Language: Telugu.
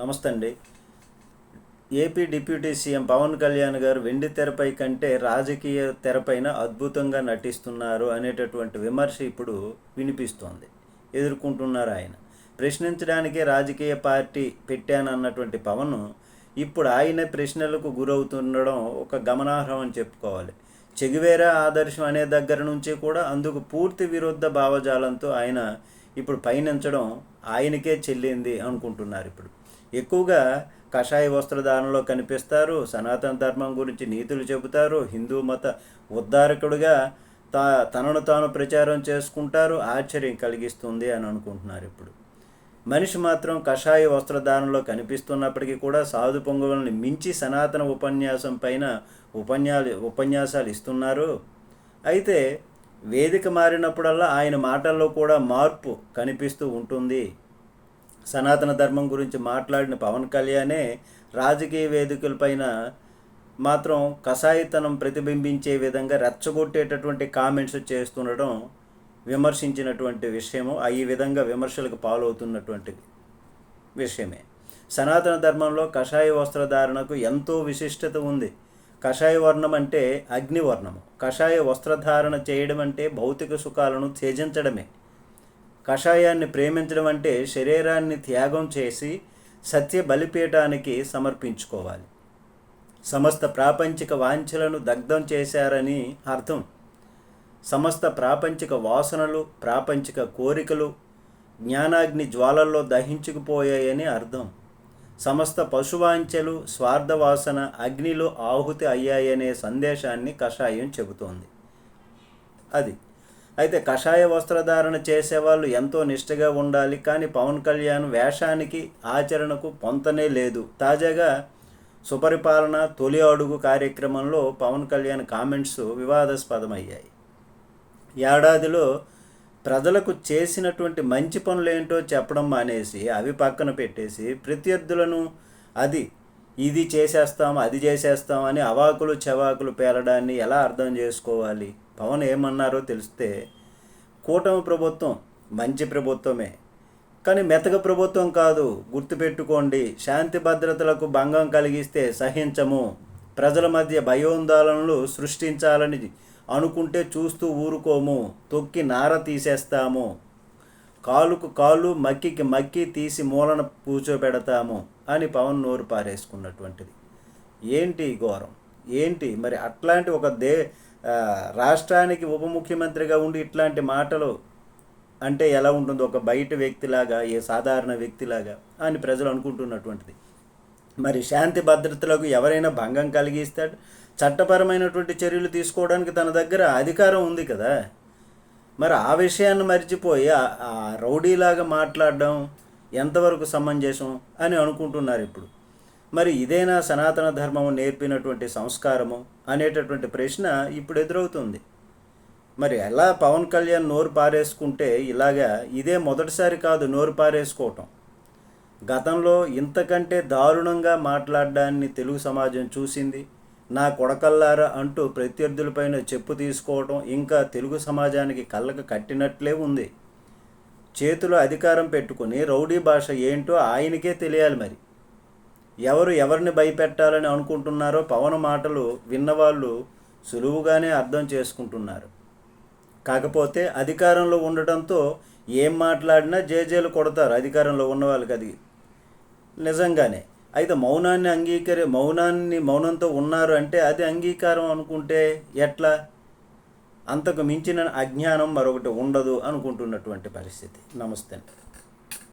నమస్తే అండి AP deputy CM Pawan Kalyan గారు వెండి తెరపై కంటే రాజకీయ తెరపైన అద్భుతంగా నటిస్తున్నారు అనేటటువంటి విమర్శ ఇప్పుడు వినిపిస్తోంది. ఎదుర్కొంటున్నారు ఆయన. ప్రశ్నించడానికే రాజకీయ పార్టీ పెట్టానన్నటువంటి పవన్ ఇప్పుడు ఆయన ప్రశ్నలకు గురవుతుండడం ఒక గమనార్హం అని చెప్పుకోవాలి. చెగువేరా ఆదర్శం అనే దగ్గర నుంచి కూడా అందుకు పూర్తి విరుద్ధ భావజాలంతో ఆయన ఇప్పుడు పయనించడం ఆయనకే చెల్లింది అనుకుంటున్నారు ఇప్పుడు. ఎక్కువగా కషాయ వస్త్రధారణలో కనిపిస్తారు సనాతన ధర్మం గురించి నీతులు చెబుతారు హిందూ మత ఉద్ధారకుడుగా తా తనను తాను ప్రచారం చేసుకుంటారు ఆశ్చర్యం కలిగిస్తుంది అని అనుకుంటున్నారు ఇప్పుడు. మనిషి మాత్రం కషాయ వస్త్రధారణలో కనిపిస్తున్నప్పటికీ కూడా సాధు పొంగులను మించి సనాతన ఉపన్యాసం పైన ఉపన్యాలు ఉపన్యాసాలు ఇస్తున్నారు. అయితే వేదిక మారినప్పుడల్లా ఆయన మాటల్లో కూడా మార్పు కనిపిస్తూ ఉంటుంది. సనాతన ధర్మం గురించి మాట్లాడిన పవన్ కళ్యాణే రాజకీయ వేదికలపైన మాత్రం కషాయితనం ప్రతిబింబించే విధంగా రెచ్చగొట్టేటటువంటి కామెంట్స్ చేస్తుండడం విమర్శించినటువంటి విషయము. ఈ విధంగా విమర్శలకు పాలవుతున్నటువంటి విషయమే. సనాతన ధర్మంలో కషాయ వస్త్రధారణకు ఎంతో విశిష్టత ఉంది. కషాయ వర్ణం అంటే అగ్నివర్ణము. కషాయ వస్త్రధారణ చేయడం అంటే భౌతిక సుఖాలను త్యజించడమే. కషాయాన్ని ప్రేమించడం అంటే శరీరాన్ని త్యాగం చేసి సత్య బలిపీఠానికి సమర్పించుకోవాలి. సమస్త ప్రాపంచిక వాంఛలను దగ్ధం చేశారని అర్థం. సమస్త ప్రాపంచిక వాసనలు ప్రాపంచిక కోరికలు జ్ఞానాగ్ని జ్వాలల్లో దహించుకుపోయాయని అర్థం. సమస్త పశువాంఛలు స్వార్థ వాసన అగ్నిలో ఆహుతి అయ్యాయనే సందేశాన్ని కషాయం చెబుతోంది. అది అయితే కషాయ వస్త్రధారణ చేసేవాళ్ళు ఎంతో నిష్ఠగా ఉండాలి కానీ పవన్ కళ్యాణ్ వేషానికి ఆచరణకు పొంతనే లేదు. తాజాగా సుపరిపాలన తొలి అడుగు కార్యక్రమంలో పవన్ కళ్యాణ్ కామెంట్స్ వివాదాస్పదమయ్యాయి. ఏడాదిలో ప్రజలకు చేసినటువంటి మంచి పనులు ఏంటో చెప్పడం మానేసి అవి పక్కన పెట్టేసి ప్రత్యర్థులను అది ఇది చేసేస్తాం అది చేసేస్తాం అని అవాకులు చెవాకులు పేలడాన్ని ఎలా అర్థం చేసుకోవాలి? పవన్ ఏమన్నారో తెలిస్తే కూటమి ప్రభుత్వం మంచి ప్రభుత్వమే. కానీ మెతక ప్రభుత్వం కాదు గుర్తుపెట్టుకోండి. శాంతి భద్రతలకు భంగం కలిగిస్తే సహించము. ప్రజల మధ్య భయోందోళనలు సృష్టించాలని అనుకుంటే చూస్తూ ఊరుకోము. తొక్కి నార తీసేస్తాము. కాలుకు కాలు మక్కికి మక్కి తీసి మూలన కూర్చోబెడతాము అని పవన్ నోరు పారేసుకున్నటువంటిది. ఏంటి ఘోరం? ఏంటి? మరి అట్లాంటి ఒక దే రాష్ట్రానికి ఉప ముఖ్యమంత్రిగా ఉండి ఇట్లాంటి మాటలు అంటే ఎలా ఉంటుందో? ఒక బయట వ్యక్తిలాగా ఏ సాధారణ వ్యక్తిలాగా అని ప్రజలు అనుకుంటున్నటువంటిది. మరి శాంతి భద్రతలకు ఎవరైనా భంగం కలిగిస్తాడు చట్టపరమైనటువంటి చర్యలు తీసుకోవడానికి తన దగ్గర అధికారం ఉంది కదా. మరి ఆ విషయాన్ని మర్చిపోయి ఆ రౌడీలాగా మాట్లాడడం ఎంతవరకు సమంజసం అని అనుకుంటున్నారు ఇప్పుడు? మరి ఇదేనా సనాతన ధర్మము నేర్పినటువంటి సంస్కారము అనేటటువంటి ప్రశ్న ఇప్పుడు ఎదురవుతుంది. మరి ఎలా పవన్ కళ్యాణ్ నోరు పారేసుకుంటే ఇలాగా ఇదే మొదటిసారి కాదు నోరు పారేసుకోవటం. గతంలో ఇంతకంటే దారుణంగా మాట్లాడడాన్ని తెలుగు సమాజం చూసింది. నా కొడకల్లారా అంటూ ప్రత్యర్థులపైన చెప్పు తీసుకోవడం ఇంకా తెలుగు సమాజానికి కళ్ళకు కట్టినట్లే ఉంది. చేతిలో అధికారం పెట్టుకుని రౌడీ భాష ఏంటో ఆయనకే తెలియాలి మరి. ఎవరు ఎవరిని భయపెట్టాలని అనుకుంటున్నారో పవన్ మాటలు విన్నవాళ్ళు సులువుగానే అర్థం చేసుకుంటున్నారు. కాకపోతే అధికారంలో ఉండటంతో ఏం మాట్లాడినా జేజేలు కొడతారు అధికారంలో ఉన్న వాళ్ళకి అది నిజంగానే. అయితే మౌనాన్ని అంగీకరి మౌనాన్ని మౌనంతో ఉన్నారు అంటే అది అంగీకారం అనుకుంటే ఎట్లా? అంతకు మించిన అజ్ఞానం మరొకటి ఉండదు అనుకుంటున్నటువంటి పరిస్థితి. నమస్తే.